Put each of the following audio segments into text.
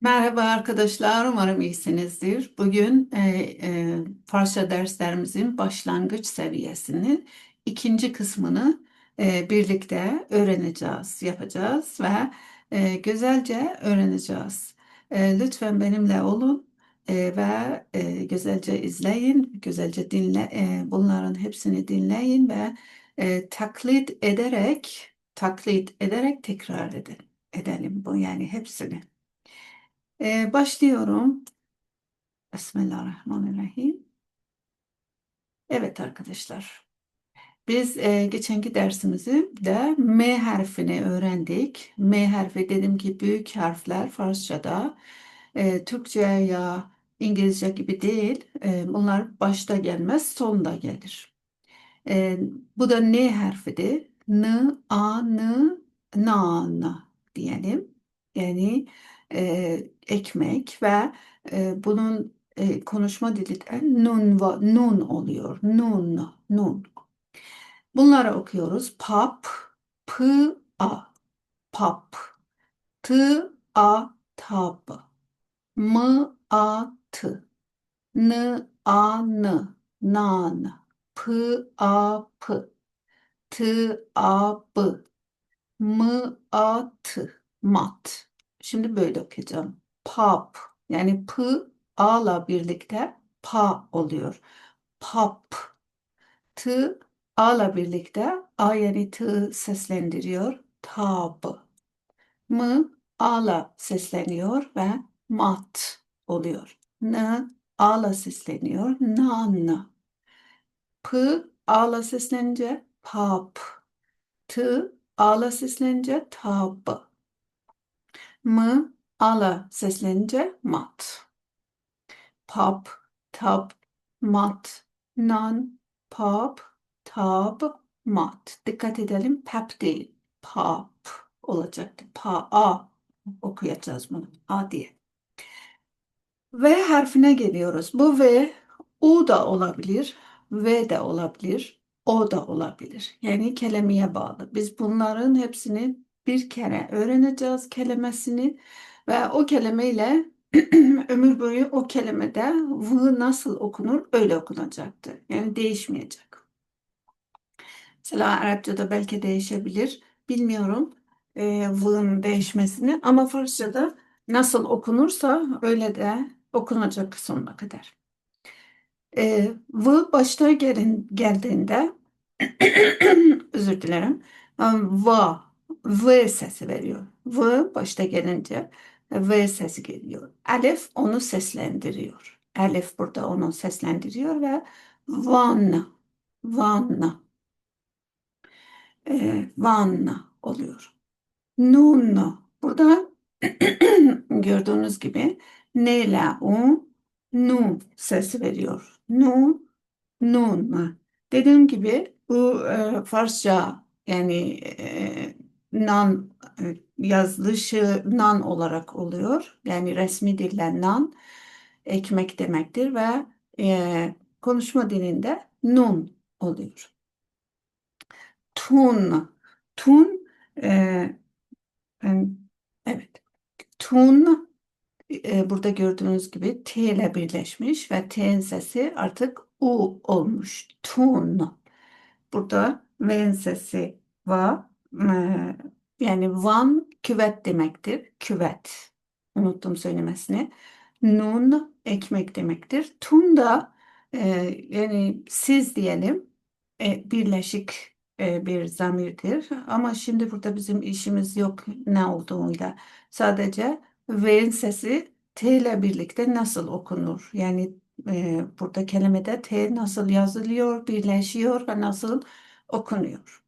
Merhaba arkadaşlar, umarım iyisinizdir. Bugün e, e, Farsça derslerimizin başlangıç seviyesinin ikinci kısmını e, birlikte öğreneceğiz, yapacağız ve e, güzelce öğreneceğiz. E, lütfen benimle olun e, ve e, güzelce izleyin, güzelce dinle, e, bunların hepsini dinleyin ve e, taklit ederek, taklit ederek tekrar edin, edelim bu yani hepsini. Ee, başlıyorum. Bismillahirrahmanirrahim. Evet arkadaşlar. Biz e, geçenki dersimizi de M harfini öğrendik. M harfi dedim ki büyük harfler Farsçada e, Türkçe ya İngilizce gibi değil. E, bunlar başta gelmez, sonda gelir. E, bu da N harfidir. N, A, N, nan diyelim. Yani e, ekmek ve e, bunun e, konuşma dili de nun, nun oluyor. Nun, nun. Bunları okuyoruz. Pap, p, a, pap. T, a, tab. M, a, t. N, a, n. Nan. P, a, p. T, a, b. M, a, t. Mat. Şimdi böyle okuyacağım. Pap. Yani p, a'la birlikte pa oluyor. Pap. T, a'la birlikte a yani t seslendiriyor. Tab. M, a'la sesleniyor ve mat oluyor. N, a'la sesleniyor. Nan. P, a'la seslenince pap. T, a'la seslenince tab. M, a'la seslenince mat. Pap, tab, mat, nan, pap, tab, mat. Dikkat edelim pap değil. Pap olacaktı. Pa, a okuyacağız bunu. A diye. V harfine geliyoruz. Bu V U da olabilir, V de olabilir, O da olabilir. Yani kelimeye bağlı. Biz bunların hepsini bir kere öğreneceğiz kelimesini ve o kelimeyle ömür boyu o kelimede V nasıl okunur öyle okunacaktır. Yani değişmeyecek. Mesela Arapçada belki değişebilir. Bilmiyorum e, V'ın değişmesini ama Farsçada nasıl okunursa öyle de okunacak sonuna kadar. E, V başta gelin, geldiğinde özür dilerim. Va, V sesi veriyor. V başta gelince V sesi geliyor. Alef onu seslendiriyor. Alef burada onu seslendiriyor ve van, van, e, van oluyor. Nun. Burada gördüğünüz gibi ne u nu sesi veriyor. Nu, nun. Dediğim gibi bu e, Farsça yani e, nan e, yazılışı nan olarak oluyor. Yani resmi dille nan ekmek demektir ve e, konuşma dilinde nun oluyor. Tun. Tun e, ben- evet. Tun e, burada gördüğünüz gibi T ile birleşmiş ve T'nin sesi artık U olmuş. Tun. Burada V'nin sesi va. Yani van küvet demektir. Küvet. Unuttum söylemesini. Nun ekmek demektir. Tun da e, yani siz diyelim e, birleşik e, bir zamirdir. Ama şimdi burada bizim işimiz yok ne olduğuyla. Sadece V'nin sesi T ile birlikte nasıl okunur? Yani e, burada kelimede T nasıl yazılıyor, birleşiyor ve nasıl okunuyor?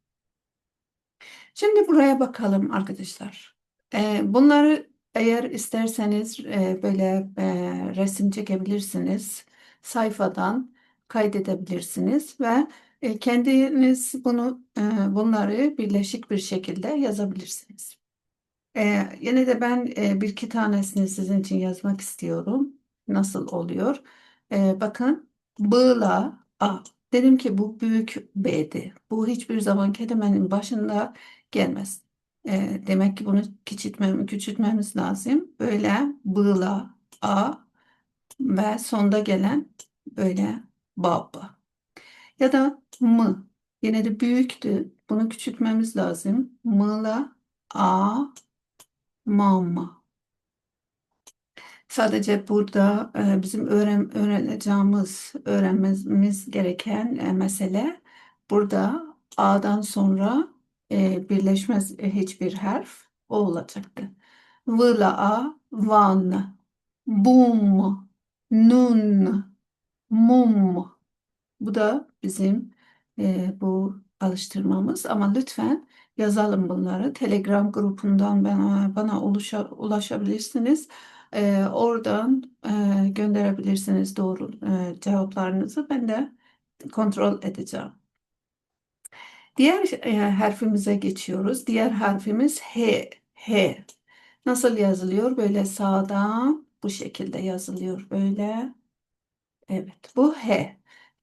Şimdi buraya bakalım arkadaşlar. E, bunları eğer isterseniz e, böyle e, resim çekebilirsiniz. Sayfadan kaydedebilirsiniz ve e, kendiniz bunu bunları birleşik bir şekilde yazabilirsiniz. Yine de ben bir iki tanesini sizin için yazmak istiyorum. Nasıl oluyor? E, bakın B'la A. Dedim ki bu büyük B'di. Bu hiçbir zaman kelimenin başında gelmez. E, demek ki bunu küçültmem, küçültmemiz lazım. Böyle bığla a ve sonda gelen böyle bab. Ya da mı. Yine de büyüktü. Bunu küçültmemiz lazım. Mıla a mama. Sadece burada e, bizim öğren öğreneceğimiz, öğrenmemiz gereken e, mesele burada A'dan sonra e, birleşmez hiçbir harf o olacaktı. Vıla A, van, bum, nun, mum. Bu da bizim bu alıştırmamız ama lütfen yazalım bunları. Telegram grupundan bana, bana ulaşa, ulaşabilirsiniz. E, oradan e, gönderebilirsiniz doğru e, cevaplarınızı. Ben de kontrol edeceğim. Diğer e, harfimize geçiyoruz. Diğer harfimiz H. H. Nasıl yazılıyor? Böyle sağdan bu şekilde yazılıyor. Böyle. Evet, bu H.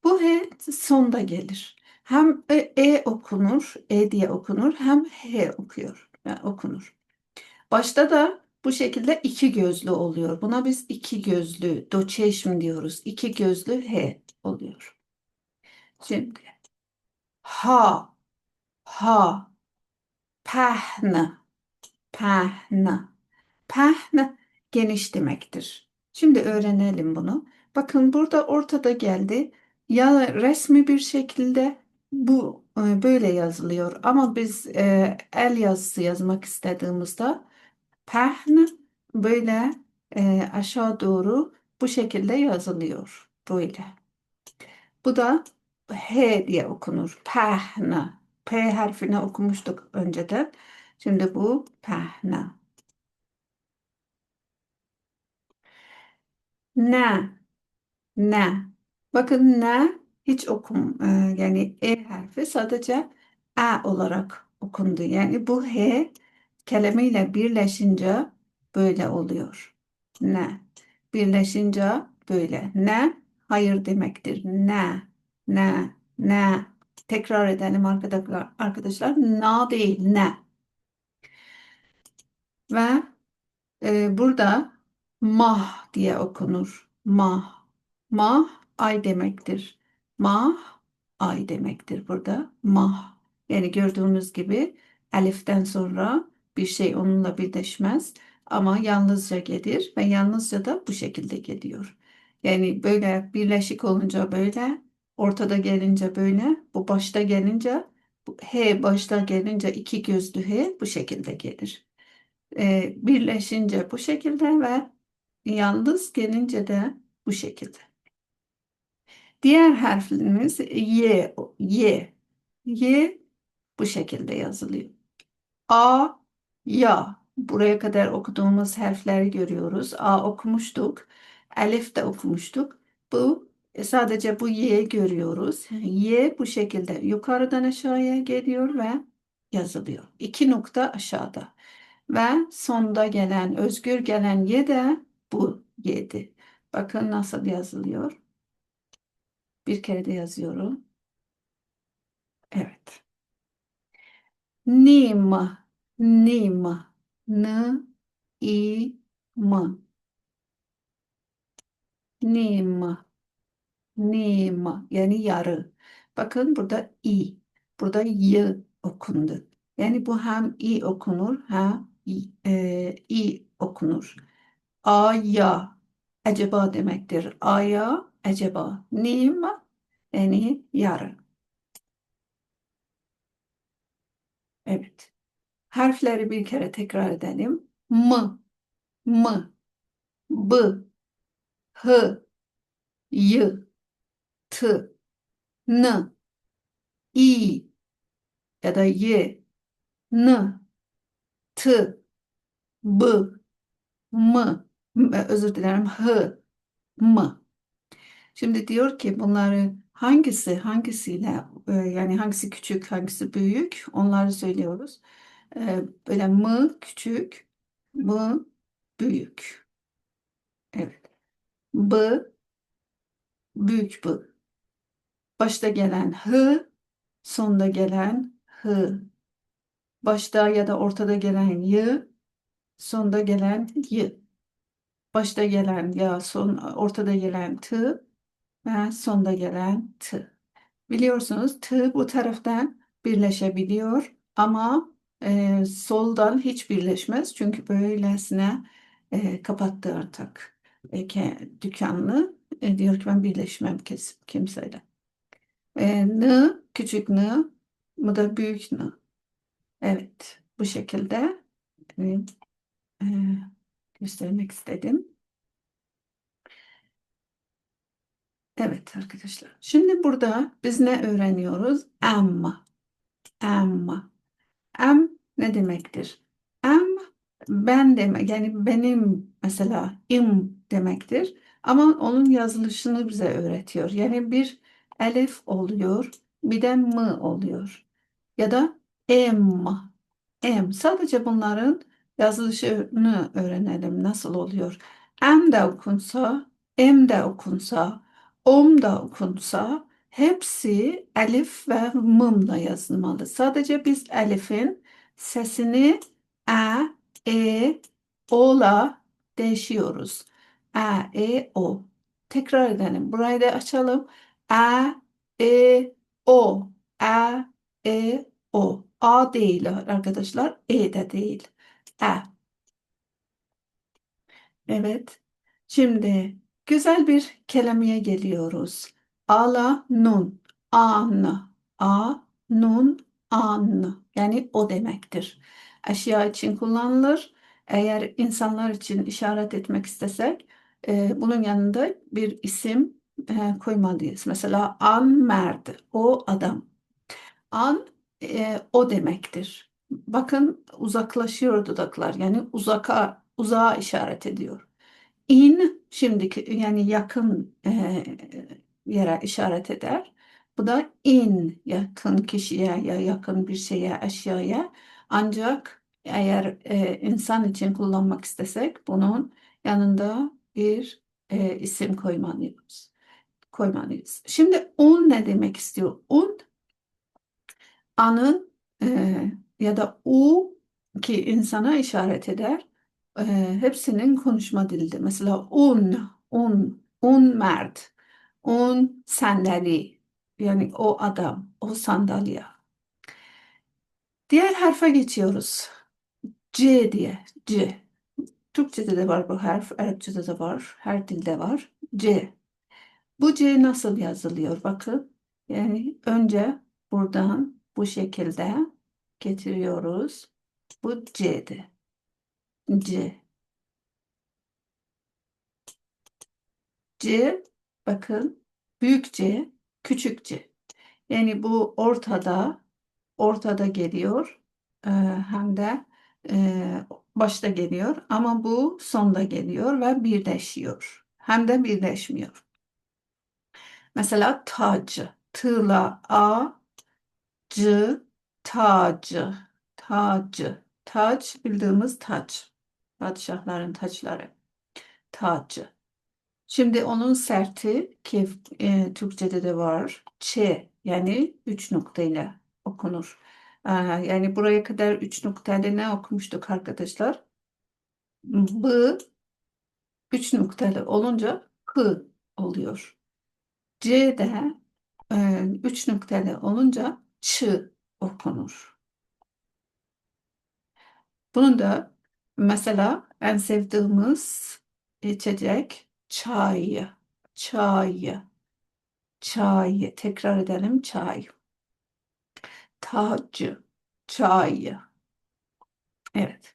Bu H sonda gelir. Hem E, E okunur, E diye okunur, hem H okuyor, yani okunur. Başta da bu şekilde iki gözlü oluyor. Buna biz iki gözlü, doçeşm diyoruz. İki gözlü H oluyor. Şimdi ha, ha, pehne, pehne. Pehne geniş demektir. Şimdi öğrenelim bunu. Bakın burada ortada geldi. Ya resmi bir şekilde bu e, böyle yazılıyor. Ama biz e, el yazısı yazmak istediğimizde pehne böyle e, aşağı doğru bu şekilde yazılıyor. Böyle. Bu da H diye okunur. Pehne. P harfini okumuştuk önceden. Şimdi bu pehne. Ne? Ne? Bakın ne hiç okum e, yani E harfi sadece A olarak okundu. Yani bu H kelimeyle birleşince böyle oluyor. Ne? Birleşince böyle. Ne? Hayır demektir. Ne? Ne? Ne? Tekrar edelim arkadaşlar. Arkadaşlar na değil ne. Ve e, burada mah diye okunur. Mah. Mah ay demektir. Mah ay demektir burada. Mah. Yani gördüğünüz gibi eliften sonra bir şey onunla birleşmez ama yalnızca gelir ve yalnızca da bu şekilde geliyor. Yani böyle birleşik olunca böyle, ortada gelince böyle, bu başta gelince, bu H başta gelince iki gözlü H bu şekilde gelir. Ee, birleşince bu şekilde ve yalnız gelince de bu şekilde. Diğer harflerimiz Y, Y. Y bu şekilde yazılıyor. A, ya. Buraya kadar okuduğumuz harfleri görüyoruz. A okumuştuk. Elif de okumuştuk. Bu e, sadece bu Y görüyoruz. Y bu şekilde yukarıdan aşağıya geliyor ve yazılıyor. İki nokta aşağıda. Ve sonda gelen, özgür gelen Y de bu Y'di. Bakın nasıl yazılıyor. Bir kere de yazıyorum. Evet. Nim, nim, n, i, m. Nim, nim, yani yarı. Bakın burada i, burada y okundu. Yani bu hem i okunur hem i, e, i okunur. Aya, acaba demektir. Aya, acaba. Nim, yani yarı. Evet. Harfleri bir kere tekrar edelim. M, M, B, H, Y, T, N, I ya da Y, N, T, B, M, özür dilerim H, M. Şimdi diyor ki bunları hangisi hangisiyle e, yani hangisi küçük hangisi büyük onları söylüyoruz. E, böyle M küçük, M büyük. Evet. B büyük B. Başta gelen H, sonda gelen H. Başta ya da ortada gelen y, sonda gelen y. Başta gelen ya, son ortada gelen t ve sonda gelen t. Biliyorsunuz t bu taraftan birleşebiliyor ama e, soldan hiç birleşmez. Çünkü böylesine e, kapattı artık e, ke- dükkanını. E, diyor ki ben birleşmem kes, kimseyle. E, n küçük n, bu da büyük n. Evet, bu şekilde e, e, göstermek istedim. Evet arkadaşlar. Şimdi burada biz ne öğreniyoruz? Am. Am. Am ne demektir? Am ben demek yani benim mesela im demektir. Ama onun yazılışını bize öğretiyor. Yani bir elif oluyor, bir de mı oluyor. Ya da em. Em. Sadece bunların yazılışını öğrenelim. Nasıl oluyor? Em de okunsa, em de okunsa, om da okunsa hepsi elif ve mımla yazılmalı. Sadece biz elifin sesini e, e, o'la değişiyoruz. E, e, o. Tekrar edelim. Burayı da açalım. E, e, o. E, e, o. A değil arkadaşlar. E de değil. E. Evet. Şimdi güzel bir kelimeye geliyoruz. Ala nun. An. A nun an. Yani o demektir. Eşya için kullanılır. Eğer insanlar için işaret etmek istesek e, bunun yanında bir isim e, koymalıyız. Mesela an mert. O adam. An e, o demektir. Bakın uzaklaşıyor dudaklar. Yani uzaka, uzağa işaret ediyor. İn şimdiki yani yakın e, yere işaret eder. Bu da in yakın kişiye ya yakın bir şeye eşyaya. Ancak eğer e, insan için kullanmak istesek bunun yanında bir e, isim koymalıyız. Koymalıyız. Şimdi un ne demek istiyor? Un anın e, ya da u ki insana işaret eder. E, hepsinin konuşma dilidir. Mesela un, un, un mert, un sandalye. Yani o adam, o sandalye. Diğer harfe geçiyoruz. C diye, C. Türkçe'de de var bu harf, Arapça'da da var, her dilde var. C. Bu C nasıl yazılıyor? Bakın. Yani önce buradan bu şekilde getiriyoruz. Bu C'di. C. C bakın büyük C, küçük C. Yani bu ortada ortada geliyor. Ee, hem de e, başta geliyor ama bu sonda geliyor ve birleşiyor. Hem de birleşmiyor. Mesela tacı. Tığla a c tacı. Tacı. Taç bildiğimiz taç. Padişahların taçları. Tacı. Şimdi onun serti ki e, Türkçe'de de var. Ç yani üç noktayla okunur. Ee, yani buraya kadar üç noktayla ne okumuştuk arkadaşlar? B üç noktalı olunca K oluyor. C de e, üç noktalı olunca Ç okunur. Bunun da mesela en sevdiğimiz içecek çay. Çay. Çay. Tekrar edelim çay. Tacı. Çay. Evet.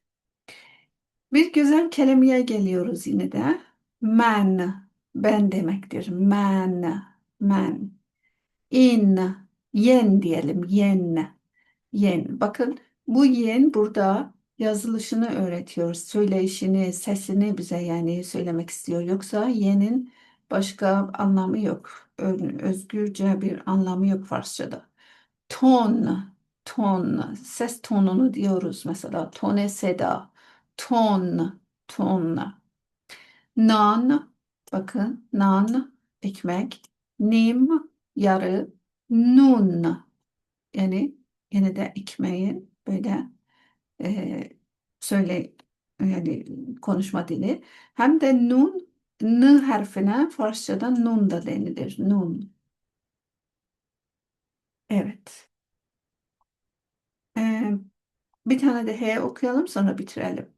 Bir güzel kelimeye geliyoruz yine de. Men. Ben demektir. Men. Men. In. Yen diyelim. Yen. Yen. Bakın bu yen burada yazılışını öğretiyor. Söyleyişini, sesini bize yani söylemek istiyor. Yoksa yenin başka anlamı yok. Özgürce bir anlamı yok Farsçada. Ton, ton, ses tonunu diyoruz mesela. Tone seda, ton, ton. Nan, bakın nan, ekmek. Nim, yarı. Nun, yani yine de ekmeğin böyle e, söyle yani konuşma dili. Hem de nun n harfine Farsçada nun da denilir. Nun. Evet. Ee, bir tane de H okuyalım sonra bitirelim.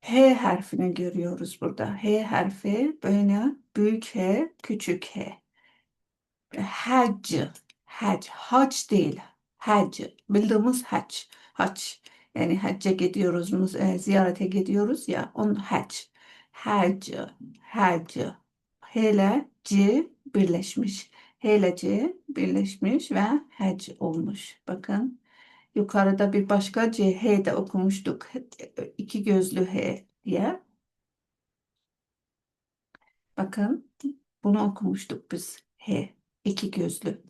H harfini görüyoruz burada. H harfi böyle büyük H, küçük H. Hac, hac, hac değil, hac. Bildiğimiz hac, hac. Yani hacca gidiyoruz, e, ziyarete gidiyoruz ya, onun hac. Hac, hac. H ile C birleşmiş. H ile C birleşmiş ve hac olmuş. Bakın. Yukarıda bir başka C, H de okumuştuk. İki gözlü H diye. Bakın bunu okumuştuk biz. H, iki gözlü.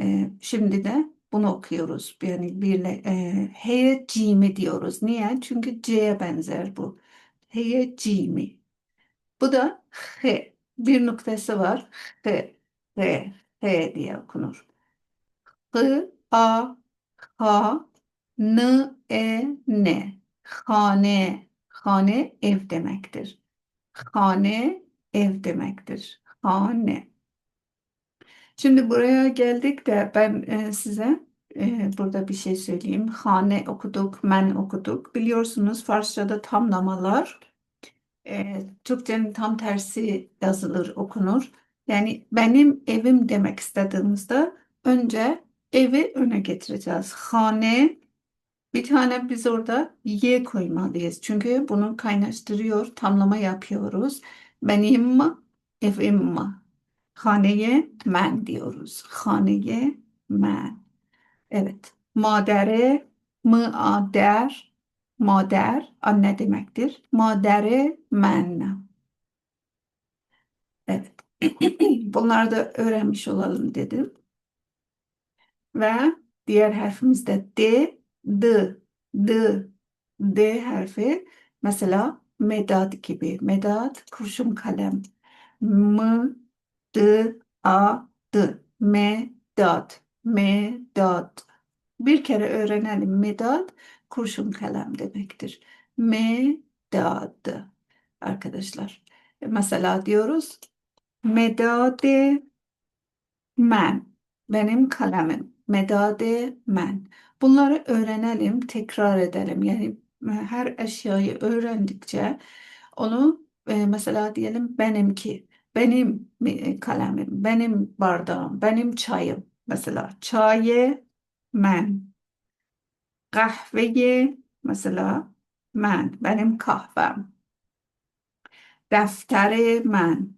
Ee, şimdi de bunu okuyoruz. Yani birle e, H'ye C'mi diyoruz. Niye? Çünkü C'ye benzer bu. H'ye C'mi. Bu da H. Bir noktası var. H, H, H diye okunur. H, A, H, N, E, N. Hane. Hane ev demektir. Hane ev demektir. Hane. Şimdi buraya geldik de ben e, size e, burada bir şey söyleyeyim. Hane okuduk, men okuduk. Biliyorsunuz Farsçada tamlamalar e, Türkçenin tam tersi yazılır, okunur. Yani benim evim demek istediğimizde önce evi öne getireceğiz. Hane bir tane biz orada y koymalıyız. Çünkü bunu kaynaştırıyor, tamlama yapıyoruz. Benim evim Haneye men diyoruz. Haneye men. Evet. Madere, mıader, mader anne demektir. Madere men. Evet. Bunları da öğrenmiş olalım dedim. Ve diğer harfimiz de D, D, D, D harfi. Mesela medat gibi. Medat kurşun kalem. M, D, A, D. Medat. Medat. Bir kere öğrenelim. Medat kurşun kalem demektir. Medad. Arkadaşlar. Mesela diyoruz. Medade men. Benim kalemim. Medade men. Bunları öğrenelim, tekrar edelim. Yani e, her eşyayı öğrendikçe onu e, mesela diyelim benimki, benim e, kalemim, benim bardağım, benim çayım. Mesela çayı men. Kahveyi mesela men, benim kahvem. Defteri men,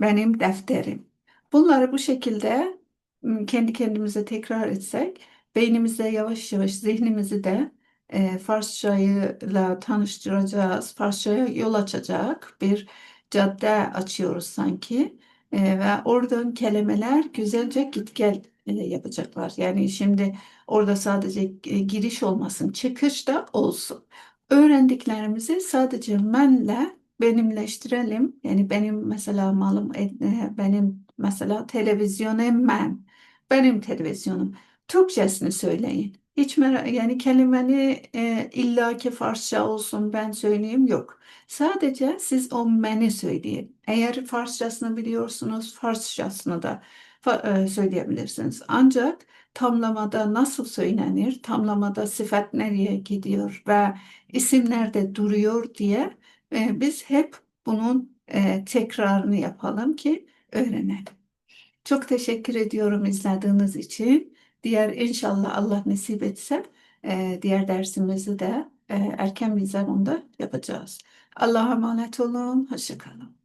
benim defterim. Bunları bu şekilde m, kendi kendimize tekrar etsek, beynimizde yavaş yavaş zihnimizi de e, Farsçayla tanıştıracağız. Farsçaya yol açacak bir cadde açıyoruz sanki. E, ve oradan kelimeler güzelce git gel e, yapacaklar. Yani şimdi orada sadece e, giriş olmasın, çıkış da olsun. Öğrendiklerimizi sadece menle benimleştirelim. Yani benim mesela malım, e, benim mesela televizyonum men. Benim televizyonum. Türkçesini söyleyin. Hiç merak, yani kelimeni e, illaki Farsça olsun ben söyleyeyim yok. Sadece siz o meni söyleyin. Eğer Farsçasını biliyorsunuz, Farsçasını da fa- e, söyleyebilirsiniz. Ancak tamlamada nasıl söylenir, tamlamada sıfat nereye gidiyor ve isim nerede duruyor diye e, biz hep bunun e, tekrarını yapalım ki öğrenelim. Çok teşekkür ediyorum izlediğiniz için. Diğer inşallah Allah nasip etse e, diğer dersimizi de e, erken bir zamanda yapacağız. Allah'a emanet olun. Hoşça kalın.